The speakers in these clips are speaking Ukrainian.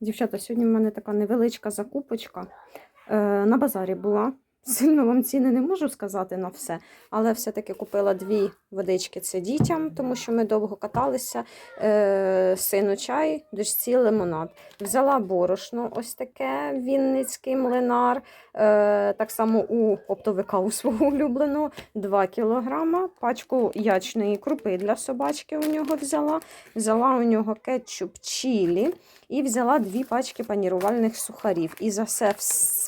Дівчата, сьогодні в мене така невеличка закупочка. Е, на базарі була. Сильно вам ціни не можу сказати на все, але все-таки купила дві водички це дітям, тому що ми довго каталися. Е, сину чай, дочці лимонад. Взяла борошно, ось таке Вінницький млинар. Е, так само у оптовика у свого улюбленого 2 кілограма. Пачку ячної крупи для собачки у нього взяла. Взяла у нього кетчуп чілі і взяла дві пачки панірувальних сухарів. І за все,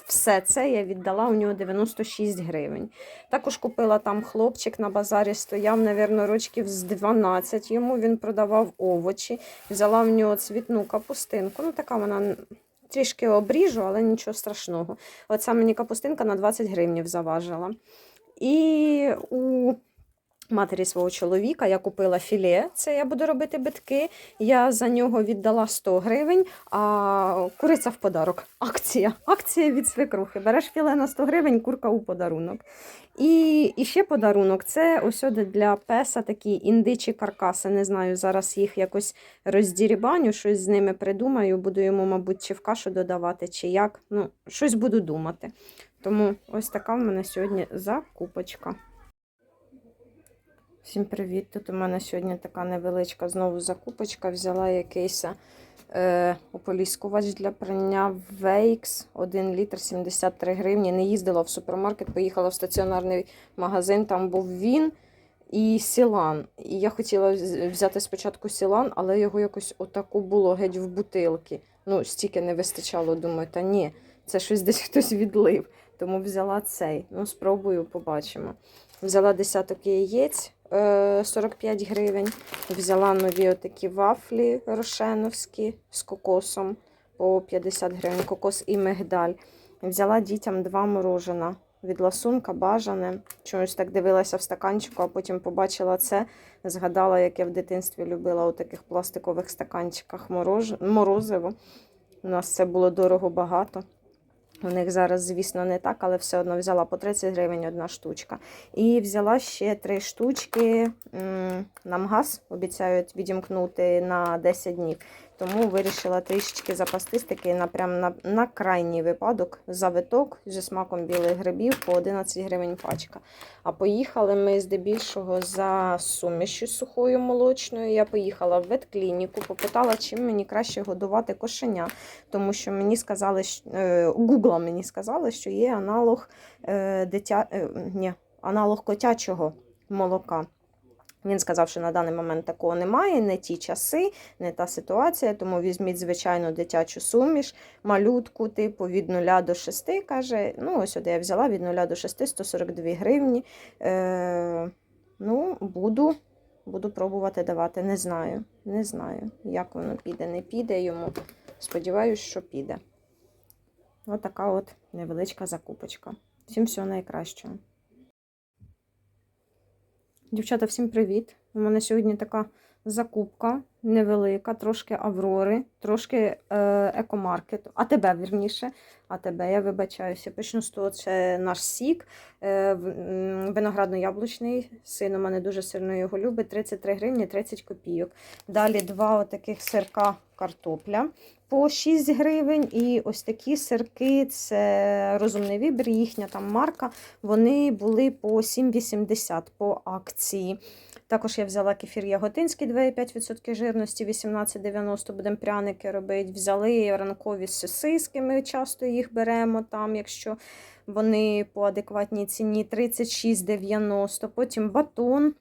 все це я віддала у нього 96 гривень. Також купила там хлопчик на базарі, стояв, мабуть, рочків з 12. Йому він продавав овочі. Взяла в нього цвітну капустинку. Ну, така вона трішки обріжу, але нічого страшного. Оця мені капустинка на 20 гривнів заважила. І у матері свого чоловіка я купила філе, це я буду робити битки. Я за нього віддала 100 гривень, а куриця в подарок. Акція. Акція від свекрухи. Береш філе на 100 гривень, курка у подарунок. І, і ще подарунок це ось для песа такі індичі каркаси. Не знаю, зараз їх якось роздірібаню, щось з ними придумаю. Буду йому, мабуть, чи в кашу додавати, чи як. Ну, щось буду думати. Тому ось така в мене сьогодні закупочка. Всім привіт! Тут у мене сьогодні така невеличка знову закупочка. Взяла якийсь е, ополіскувач для прання Вейкс 1 літр 73 гривні. Не їздила в супермаркет, поїхала в стаціонарний магазин, там був він і Сілан. І я хотіла взяти спочатку Сілан, але його якось отаку було геть в бутилки. Ну, стільки не вистачало. Думаю, та ні, це щось десь хтось відлив. Тому взяла цей. Ну, спробую, побачимо. Взяла десяток яєць 45 гривень. Взяла нові отакі вафлі рошеновські з кокосом по 50 гривень, кокос і мигдаль. Взяла дітям два морожена від ласунка бажане. Чомусь так дивилася в стаканчику, а потім побачила це. Згадала, як я в дитинстві любила у таких пластикових стаканчиках морозиво. У нас це було дорого багато. У них зараз, звісно, не так, але все одно взяла по 30 гривень одна штучка. І взяла ще три штучки. Нам Намгаз обіцяють відімкнути на 10 днів. Тому вирішила трішечки запастись такий на, прям на, на крайній випадок завиток зі смаком білих грибів по 11 гривень пачка. А поїхали ми здебільшого за сумішю сухою молочною. Я поїхала в ветклініку, попитала, чим мені краще годувати кошеня, тому що мені сказали, що, е, Google мені сказали, що є аналог е, дитя, е, ні, аналог котячого молока. Він сказав, що на даний момент такого немає, не ті часи, не та ситуація, тому візьміть звичайну дитячу суміш, малютку, типу від 0 до 6, каже. Ну, ось сюди я взяла від 0 до 6, 142 гривні. Е, ну, буду, буду пробувати давати. Не знаю, не знаю, як воно піде, не піде йому. Сподіваюсь, що піде. Ось така от невеличка закупочка. Всім всього найкращого. Дівчата, всім привіт! У мене сьогодні така закупка невелика, трошки Аврори, трошки е, екомаркету, а тебе вірніше. А тебе, я вибачаюся. Почну з того, це наш сік, е, виноградно-яблучний. Син у мене дуже сильно його любить. 33 гривні 30 копійок. Далі два отаких сирка картопля по 6 гривень. І ось такі сирки це розумний вибір, їхня там марка. Вони були по 7,80 по акції. Також я взяла кефір яготинський 2,5% жирності, 18,90 будемо пряники робити. Взяли ранкові сосиски, ми часто їх беремо там, якщо вони по адекватній ціні 36,90. Потім батон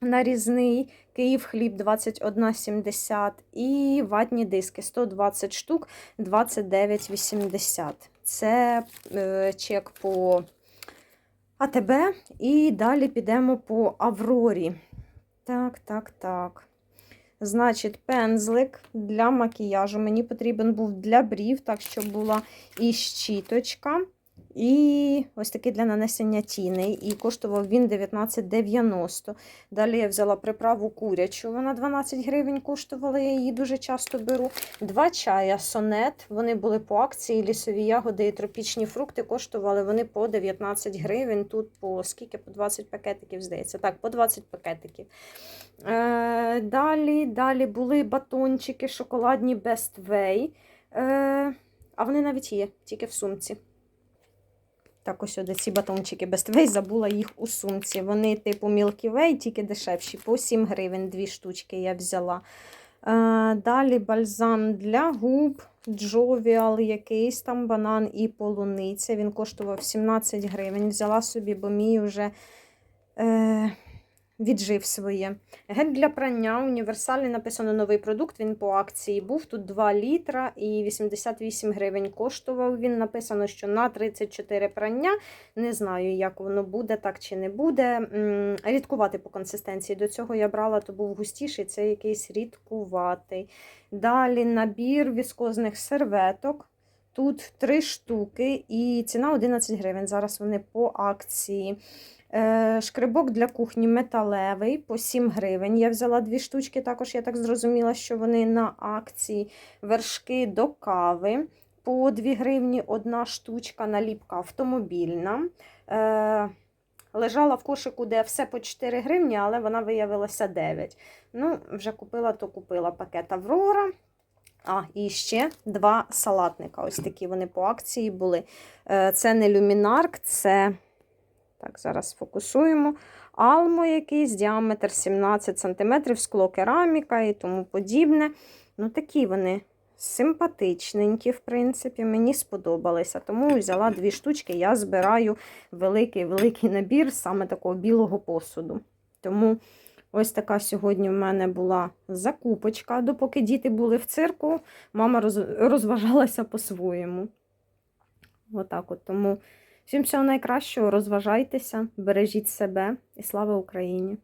нарізний, Київ хліб 21,70 і ватні диски 120 штук 29,80. Це е, чек по АТБ. І далі підемо по Аврорі. Так, так, так. Значить, пензлик для макіяжу. Мені потрібен був для брів, так щоб була і щіточка, і ось такий для нанесення тіней. І коштував він 19,90. Далі я взяла приправу курячу, вона 12 гривень коштувала, я її дуже часто беру. Два чая сонет. Вони були по акції, лісові ягоди і тропічні фрукти коштували вони по 19 гривень. Тут по скільки? По 20 пакетиків, здається. Так, по 20 пакетиків. Е, далі, далі були батончики шоколадні Best Way. Е, а вони навіть є, тільки в сумці. Так, ось сюди ці батончики Best Way, забула їх у сумці. Вони типу Milky Way, тільки дешевші. По 7 гривень дві штучки я взяла. Е, далі бальзам для губ, джовіал, якийсь там банан і полуниця. Він коштував 17 гривень. Взяла собі, бо мій вже е, віджив своє. Гель для прання універсальний, написано новий продукт. Він по акції був. Тут 2 літра і 88 гривень коштував. Він написано, що на 34 прання. Не знаю, як воно буде, так чи не буде. Рідкувати по консистенції. До цього я брала, то був густіший, це якийсь рідкуватий. Далі набір віскозних серветок. Тут 3 штуки і ціна 11 гривень. Зараз вони по акції. Е, Шкребок для кухні металевий по 7 гривень. Я взяла дві штучки, також я так зрозуміла, що вони на акції. Вершки до кави по 2 гривні одна штучка, наліпка автомобільна. Е, Лежала в кошику, де все по 4 гривні, але вона виявилася 9. Ну, вже купила, то купила пакет Аврора. А, і ще два салатника. Ось такі вони по акції були. Е, Це не люмінарк, це. Так, зараз сфокусуємо. Алмо якийсь, діаметр 17 см, скло кераміка і тому подібне. Ну, такі вони симпатичненькі, в принципі, мені сподобалися. Тому взяла дві штучки. Я збираю великий-великий набір саме такого білого посуду. Тому ось така сьогодні в мене була закупочка. Допоки діти були в цирку, мама розважалася по-своєму. Отак от. Тому всім всього найкращого, розважайтеся, бережіть себе і слава Україні!